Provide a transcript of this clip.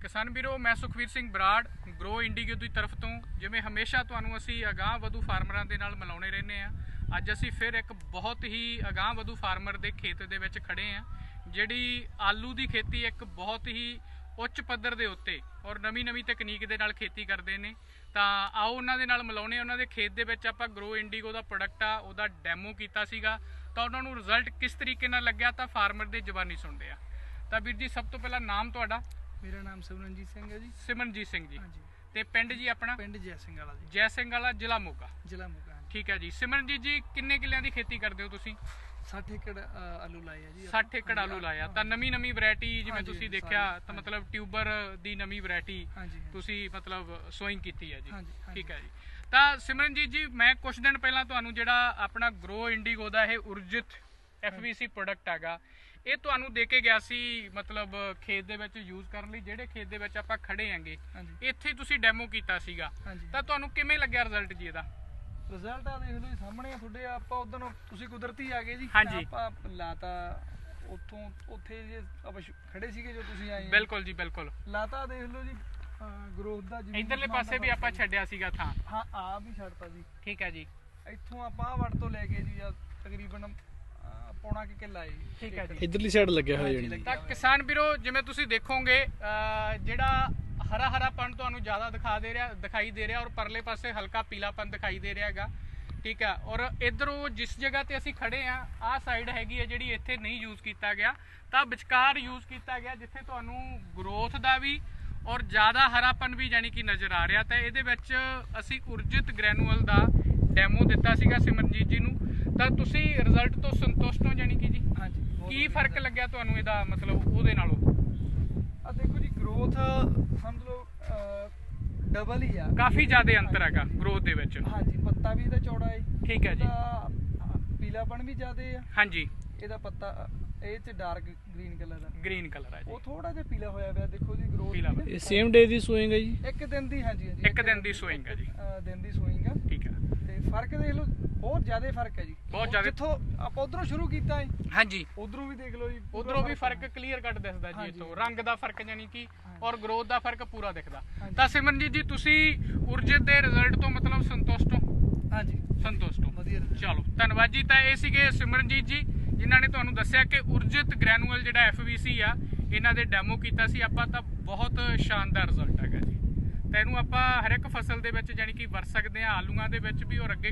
ਕਿਸਾਨ ਵੀਰੋ, ਮੈਂ ਸੁਖਵੀਰ ਸਿੰਘ ਬਰਾੜ ਗਰੋ ਇੰਡੀਗੋ ਦੀ ਤਰਫ ਤੋਂ। ਜਿਵੇਂ ਹਮੇਸ਼ਾ ਤੁਹਾਨੂੰ ਅਸੀਂ ਅਗਾਹ ਵਧੂ ਫਾਰਮਰਾਂ ਦੇ ਨਾਲ ਮਿਲਾਉਣੇ ਰਹਿੰਦੇ ਆ ਅੱਜ ਅਸੀਂ ਫਿਰ ਇੱਕ ਬਹੁਤ ਹੀ ਅਗਾਹ ਵਧੂ ਫਾਰਮਰ ਦੇ ਖੇਤ ਦੇ ਵਿੱਚ ਖੜੇ ਆ ਜਿਹੜੀ ਆਲੂ ਦੀ ਖੇਤੀ ਇੱਕ ਬਹੁਤ ਹੀ ਉੱਚ ਪੱਧਰ ਦੇ ਉੱਤੇ ਔਰ ਨਵੀਂ-ਨਵੀਂ ਤਕਨੀਕ ਦੇ ਨਾਲ ਖੇਤੀ ਕਰਦੇ ਨੇ। ਤਾਂ ਆਓ ਉਹਨਾਂ ਦੇ ਨਾਲ ਮਿਲਾਉਣੇ ਉਹਨਾਂ ਦੇ ਖੇਤ ਦੇ ਵਿੱਚ ਆਪਾਂ ਗਰੋ ਇੰਡੀਗੋ ਦਾ ਪ੍ਰੋਡਕਟ ਆ, ਉਹਦਾ ਡੈਮੋ ਕੀਤਾ ਸੀਗਾ। ਤਾਂ ਉਹਨਾਂ ਨੂੰ ਰਿਜ਼ਲਟ ਕਿਸ ਤਰੀਕੇ ਨਾਲ ਲੱਗਿਆ, ਤਾਂ ਫਾਰਮਰ ਦੇ ਜ਼ਬਾਨੀ ਸੁਣਦੇ ਆ। ਤਾਂ ਵੀਰ ਜੀ, ਸਭ ਤੋਂ ਪਹਿਲਾਂ ਨਾਮ ਤੁਹਾਡਾ? ਮੇਰਾ ਨਾਮ ਸਿਮਰਨਜੀਤ ਸਿੰਘ ਹੈ ਜੀ। ਸਿਮਰਨਜੀਤ ਸਿੰਘ ਜੀ। ਹਾਂਜੀ। ਤੇ ਪਿੰਡ ਜੀ ਆਪਣਾ? ਪਿੰਡ ਜੈ ਸਿੰਘ ਵਾਲਾ ਜੀ। ਜੈ ਸਿੰਘ ਵਾਲਾ ਜ਼ਿਲ੍ਹਾ ਮੋਗਾ। ਜ਼ਿਲ੍ਹਾ ਮੋਗਾ ਹਾਂਜੀ। ਠੀਕ ਹੈ ਜੀ। ਸਿਮਰਨਜੀਤ ਜੀ ਕਿੰਨੇ ਕਿੱਲਿਆਂ ਦੀ ਖੇਤੀ ਕਰਦੇ ਹੋ ਤੁਸੀਂ? 60 ਏਕੜ ਅ, ਆਲੂ ਲਾਏ ਆ ਜੀ। 60 ਏਕੜ ਆਲੂ ਲਾਇਆ। ਤਾਂ ਨਵੀਂ ਨਵੀਂ ਵੈਰਾਈਟੀ ਜਿਵੇਂ ਹਾਂਜੀ, ਤੁਸੀਂ ਦੇਖਿਆ ਸਾਰੀ, ਤਾਂ। ਮਤਲਬ ਟਿਊਬਰ ਦੀ ਨਵੀਂ ਵੈਰਾਈਟੀ ਹਾਂਜੀ ਹਾਂਜੀ। ਤੁਸੀਂ ਮਤਲਬ ਸੋਇੰਗ ਕੀਤੀ ਹੈ ਜੀ। ਹਾਂਜੀ, ਹਾਂਜੀ। ਠੀਕ ਹੈ ਜੀ। ਤਾਂ ਸਿਮਰਨਜੀਤ ਜੀ ਮੈਂ ਕੁਝ ਦਿਨ ਪਹਿਲਾਂ ਤੁਹਾਨੂੰ ਜਿਹੜਾ ਆਪਣਾ ਗਰੋ ਇੰਡੀਗੋ ਦਾ ਇਹ ਉਰਜਿਤ FVC ਪ੍ਰੋਡਕਟ ਹੈਗਾ ਇਹ ਤੁਹਾਨੂੰ ਦੇ ਕੇ ਗਿਆ ਸੀ ਮਤਲਬ ਖੇਤ ਦੇ ਵਿੱਚ ਯੂਜ਼ ਕਰਨ ਲਈ ਜਿਹੜੇ ਖੇਤ ਦੇ ਵਿੱਚ ਆਪਾਂ ਖੜੇ ਆਂਗੇ ਇੱਥੇ ਤੁਸੀਂ ਡੈਮੋ ਕੀਤਾ ਸੀਗਾ। ਤਾਂ ਤੁਹਾਨੂੰ ਕਿਵੇਂ ਲੱਗਿਆ ਰਿਜ਼ਲਟ ਜੀ ਇਹਦਾ? ਰਿਜ਼ਲਟ ਆ ਦੇਖ ਲਓ ਜੀ ਸਾਹਮਣੇ ਤੁਹਾਡੇ ਆਪਾਂ ਉਦੋਂ ਤੁਸੀਂ ਕੁਦਰਤੀ ਆ ਗਏ ਜੀ। ਆਪਾਂ ਲਾਤਾ ਉੱਥੋਂ ਉੱਥੇ ਜੇ ਆਪਾਂ ਖੜੇ ਸੀਗੇ ਜੋ ਤੁਸੀਂ ਆਏ। ਬਿਲਕੁਲ ਜੀ ਬਿਲਕੁਲ। ਲਾਤਾ ਦੇਖ ਲਓ ਜੀ ਗਰੋਥ ਦਾ ਜਿਵੇਂ ਇਧਰਲੇ ਪਾਸੇ ਵੀ ਆਪਾਂ ਛੱਡਿਆ ਸੀਗਾ ਥਾਂ। ਹਾਂ ਆ ਵੀ ਛੱਡਤਾ ਜੀ। ਠੀਕ ਹੈ ਜੀ। ਇੱਥੋਂ ਆਪਾਂ ਵੜ ਤੋਂ ਲੈ ਕੇ ਜੀ ਤਕਰੀਬਨ ਪੌਣਾ ਕਿ ਕਿੱਲਾ ਹੈ ਜੀ। ਠੀਕ ਹੈ ਜੀ। ਇਧਰਲੀ ਸਾਈਡ ਲੱਗਿਆ ਹੋਇਆ ਲੱਗਿਆ ਤਾਂ ਕਿਸਾਨ ਵੀਰੋ ਜਿਵੇਂ ਤੁਸੀਂ ਦੇਖੋਗੇ ਜਿਹੜਾ ਹਰਾ ਹਰਾਪਣ ਤੁਹਾਨੂੰ ਜ਼ਿਆਦਾ ਦਿਖਾ ਦੇ ਰਿਹਾ ਦਿਖਾਈ ਦੇ ਰਿਹਾ ਔਰ ਪਰਲੇ ਪਾਸੇ ਹਲਕਾ ਪੀਲਾਪਨ ਦਿਖਾਈ ਦੇ ਰਿਹਾ ਹੈਗਾ। ਠੀਕ ਹੈ ਔਰ ਇਧਰੋਂ ਜਿਸ ਜਗ੍ਹਾ ਤੇ ਅਸੀਂ ਖੜੇ ਆ ਆਹ ਸਾਈਡ ਹੈਗੀ ਹੈ ਜਿਹੜੀ ਇੱਥੇ ਨਹੀਂ ਯੂਜ਼ ਕੀਤਾ ਗਿਆ। ਤਾਂ ਵਿਚਕਾਰ ਯੂਜ਼ ਕੀਤਾ ਗਿਆ ਜਿੱਥੇ ਤੁਹਾਨੂੰ ਗਰੋਥ ਦਾ ਵੀ ਔਰ ਜ਼ਿਆਦਾ ਹਰਾਪਨ ਵੀ ਯਾਨੀ ਕਿ ਨਜ਼ਰ ਆ ਰਿਹਾ। ਤਾਂ ਇਹਦੇ ਵਿੱਚ ਅਸੀਂ ਉਰਜਿਤ ਗ੍ਰੈਨੂਅਲ ਦਾ ਡੈਮੋ ਦਿੱਤਾ ਸੀਗਾ ਸਿਮਰਨਜੀਤ ਜੀ ਨੂੰ। ਤਾਂ ਤੁਸੀਂ ਰਿਜ਼ਲਟ ਤੋਂ ਸੰਤੁਸ਼ਟ ਹੋ ਯਾਨੀ ਕਿ ਜੀ? ਹਾਂਜੀ ਕੀ ਫ਼ਰਕ। ਲੱਗਿਆ ਤੁਹਾਨੂੰ ਇਹਦਾ ਮਤਲਬ ਉਹਦੇ ਨਾਲੋਂ? ਆ ਦੇਖੋ ਜੀ ਗਰੋਥ ਸਮਝ ਲਓ ਡਬਲ ਹੀ ਆ। ਕਾਫੀ ਜ਼ਿਆਦਾ ਅੰਤਰ ਹੈਗਾ ਗਰੋਥ ਦੇ ਵਿੱਚ। ਹਾਂਜੀ ਪੱਤਾ ਵੀ ਇਹਦਾ ਚੌੜਾ ਹੈ। ਠੀਕ ਹੈ ਜੀ। ਪੀਲਾਪਣ ਵੀ ਜ਼ਿਆਦਾ ਆ। ਹਾਂਜੀ। ਇਹਦਾ ਪੱਤਾ ਇਹ ਚ ਡਾਰਕ ਗ੍ਰੀਨ ਕਲਰ ਦਾ ਗ੍ਰੀਨ ਕਲਰ ਹੈ ਜੀ। ਉਹ ਥੋੜਾ ਜਿਹਾ ਪੀਲਾ ਹੋਇਆ ਹੋਇਆ ਦੇਖੋ ਜੀ ਗਰੋਥ ਪੀਲਾ ਇਹ ਸੇਮ ਡੇ ਦੀ ਸੂਇੰਗ ਹੈ ਜੀ? ਇੱਕ ਦਿਨ ਦੀ ਹਾਂਜੀ ਹਾਂਜੀ। ਇੱਕ ਦਿਨ ਦੀ sowing ਹੈ ਜੀ। ਦਿਨ ਦੀ ਸੂਇੰਗ ਆ। ਠੀਕ ਹੈ। ਤੇ ਫ਼ਰਕ ਦੇਖ ਲਓ ਬਹੁਤ ਜ਼ਿਆਦਾ ਫ਼ਰਕ ਹੈ ਜੀ। ਬਹੁਤ ਜ਼ਿਆਦਾ। ਜਿੱਥੋਂ ਆਪਾਂ ਉਧਰੋਂ ਸ਼ੁਰੂ ਕੀਤਾ ਹੈ ਹਾਂਜੀ। ਉਧਰੋਂ ਵੀ ਦੇਖ ਲਓ ਜੀ ਉਧਰੋਂ ਵੀ ਫ਼ਰਕ ਕਲੀਅਰ ਕੱਟ ਦਿਸਦਾ ਜੀ। ਇਥੋਂ। ਰੰਗ ਦਾ ਫ਼ਰਕ ਯਾਨੀ ਕਿ। ਔਰ ਗਰੋਥ ਦਾ ਫ਼ਰਕ ਪੂਰਾ ਦਿਖਦਾ। ਤਾਂ ਸਿਮਰਨਜੀਤ ਜੀ ਤੁਸੀਂ ਉਰਜਿਤ ਦੇ ਰਿਜ਼ਲਟ ਤੋਂ ਮਤਲਬ ਸੰਤੁਸ਼ਟ ਹੋ? ਹਾਂਜੀ। ਸੰਤੁਸ਼ਟ ਹੋ। ਵਧੀਆ। ਚਲੋ ਧੰਨਵਾਦ ਜੀ। ਤਾਂ ਇਹ ਸੀਗੇ ਸਿਮਰਨਜੀਤ ਜੀ ਜਿਨ੍ਹਾਂ ਨੇ ਤੁਹਾਨੂੰ ਦੱਸਿਆ ਕਿ ਉਰਜਿਤ ਗ੍ਰੈਨੂਅਲ ਜਿਹੜਾ FVC ਆ ਇਹਨਾਂ ਦੇ ਡੈਮੋ ਕੀਤਾ ਸੀ। ਆਪਾਂ ਤਾਂ ਬਹੁਤ ਸ਼ਾਨਦਾਰ ਰਿਜ਼ਲਟ ਤਾਂ ਇਹਨੂੰ ਆਪਾਂ ਹਰ ਇੱਕ ਫਸਲ ਦੇ ਵਿੱਚ ਜਾਨੀ ਕਿ ਵਰਤ ਸਕਦੇ ਆ ਆਲੂਆਂ ਦੇ ਵਿੱਚ ਵੀ ਔਰ ਅੱਗੇ